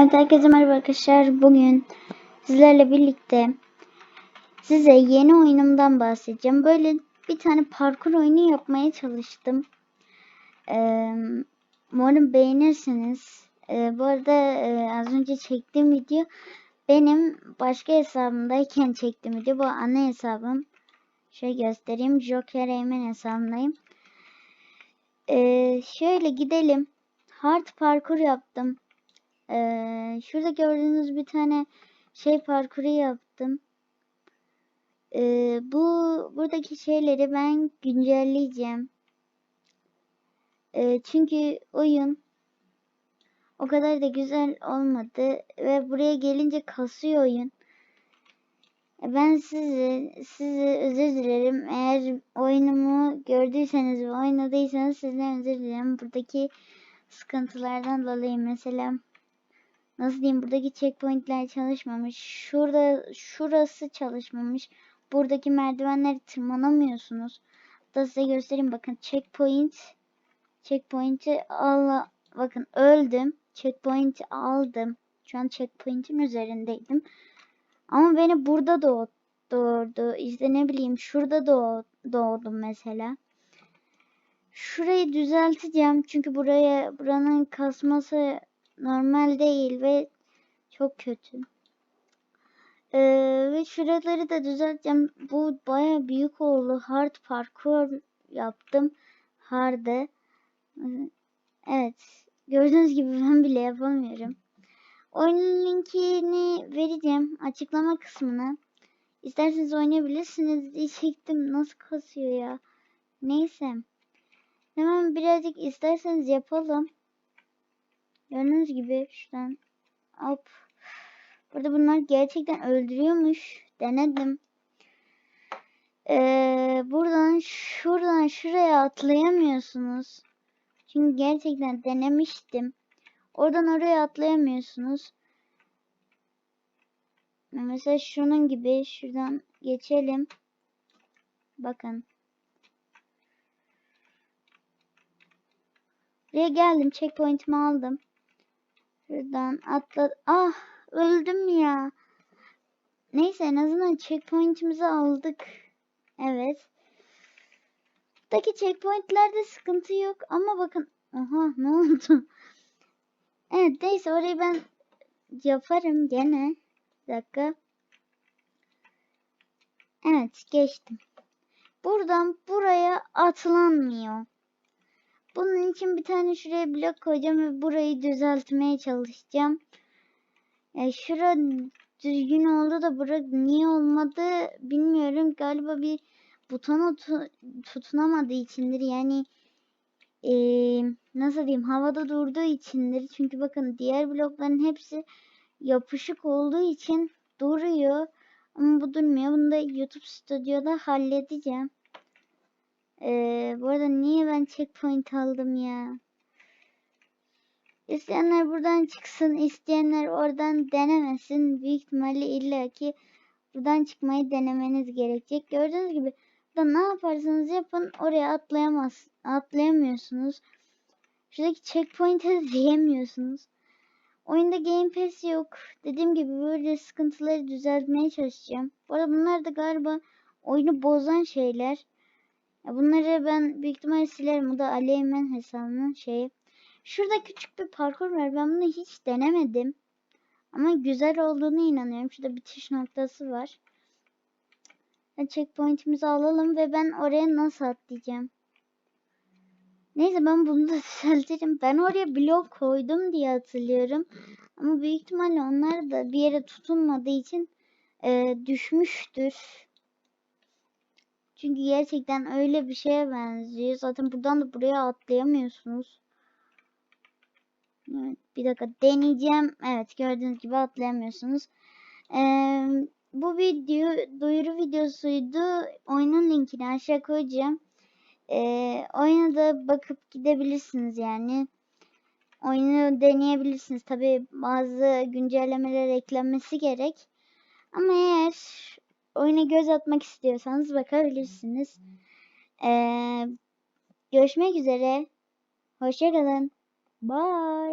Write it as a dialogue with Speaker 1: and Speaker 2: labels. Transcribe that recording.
Speaker 1: Evet herkese merhaba arkadaşlar. Bugün sizlerle birlikte size yeni oyunumdan bahsedeceğim. Böyle bir tane parkur oyunu yapmaya çalıştım. Ee, umarım beğenirsiniz. Ee, bu arada e, az önce çektiğim video benim başka hesabımdayken çektiğim video. Bu ana hesabım. Şöyle göstereyim. Joker Eymen hesabındayım. Ee, şöyle gidelim. Hard parkur yaptım. Ee, şurada gördüğünüz bir tane şey parkuru yaptım. Ee, bu buradaki şeyleri ben güncelleyeceğim. Ee, çünkü oyun o kadar da güzel olmadı ve buraya gelince kasıyor oyun. Ee, Ben sizi sizi özür dilerim. Eğer oyunumu gördüyseniz ve oynadıysanız sizden özür dilerim. Buradaki sıkıntılardan dolayı mesela nasıl diyeyim buradaki checkpointler çalışmamış. Şurada şurası çalışmamış. Buradaki merdivenleri tırmanamıyorsunuz. Da size göstereyim bakın checkpoint checkpoint'i al bakın öldüm. Checkpoint'i aldım. Şu an checkpoint'in üzerindeydim. Ama beni burada doğ doğurdu. İşte ne bileyim şurada doğ doğdum mesela. Şurayı düzelteceğim çünkü buraya buranın kasması normal değil ve çok kötü. Ee, ve şuraları da düzelteceğim. Bu baya büyük oldu. Hard parkur yaptım. Hard'ı. Ee, Evet. Gördüğünüz gibi ben bile yapamıyorum. Oyunun linkini vereceğim açıklama kısmına. İsterseniz oynayabilirsiniz diyecektim. Nasıl kasıyor ya. Neyse. Hemen birazcık isterseniz yapalım. Gördüğünüz gibi şuradan hop. Burada bunlar gerçekten öldürüyormuş. Denedim. Ee, buradan şuradan şuraya atlayamıyorsunuz. Çünkü gerçekten denemiştim. Oradan oraya atlayamıyorsunuz. Mesela şunun gibi şuradan geçelim. Bakın. Buraya geldim. Checkpoint'imi aldım. Şuradan atla... Ah! Öldüm ya. Neyse en azından checkpoint'imizi aldık. Evet. Buradaki checkpoint'lerde sıkıntı yok. Ama bakın... Aha ne oldu? Evet neyse orayı ben yaparım gene. Bir dakika. Evet geçtim. Buradan buraya atlanmıyor. Bunun için bir tane şuraya blok koyacağım ve burayı düzeltmeye çalışacağım. E, şura düzgün oldu da bura niye olmadı bilmiyorum. Galiba bir butona tu tutunamadığı içindir. Yani e, nasıl diyeyim havada durduğu içindir. Çünkü bakın diğer blokların hepsi yapışık olduğu için duruyor. Ama bu durmuyor. Bunu da YouTube Studio'da halledeceğim. Ee, bu arada niye ben checkpoint aldım ya? İsteyenler buradan çıksın, isteyenler oradan denemesin. Büyük ihtimalle illaki buradan çıkmayı denemeniz gerekecek. Gördüğünüz gibi burada ne yaparsanız yapın oraya atlayamaz, atlayamıyorsunuz. Şuradaki checkpoint'e diyemiyorsunuz. Oyunda Game Pass yok. Dediğim gibi böyle sıkıntıları düzeltmeye çalışacağım. Bu arada bunlar da galiba oyunu bozan şeyler. Bunları ben büyük ihtimalle silerim. Bu da Ali Eymen hesabının şeyi. Şurada küçük bir parkur var. Ben bunu hiç denemedim. Ama güzel olduğunu inanıyorum. Şurada bitiş noktası var. Checkpoint'imizi alalım ve ben oraya nasıl atlayacağım? Neyse ben bunu da düzeltirim. Ben oraya blok koydum diye hatırlıyorum. Ama büyük ihtimalle onlar da bir yere tutunmadığı için e, düşmüştür. Çünkü gerçekten öyle bir şeye benziyor. Zaten buradan da buraya atlayamıyorsunuz. Evet, bir dakika deneyeceğim. Evet gördüğünüz gibi atlayamıyorsunuz. Ee, bu video duyuru videosuydu. Oyunun linkini aşağı koyacağım. Ee, oyuna da bakıp gidebilirsiniz yani. Oyunu deneyebilirsiniz. Tabi bazı güncellemeler eklenmesi gerek. Ama eğer oyuna göz atmak istiyorsanız bakabilirsiniz. Ee, görüşmek üzere. Hoşçakalın. Bye.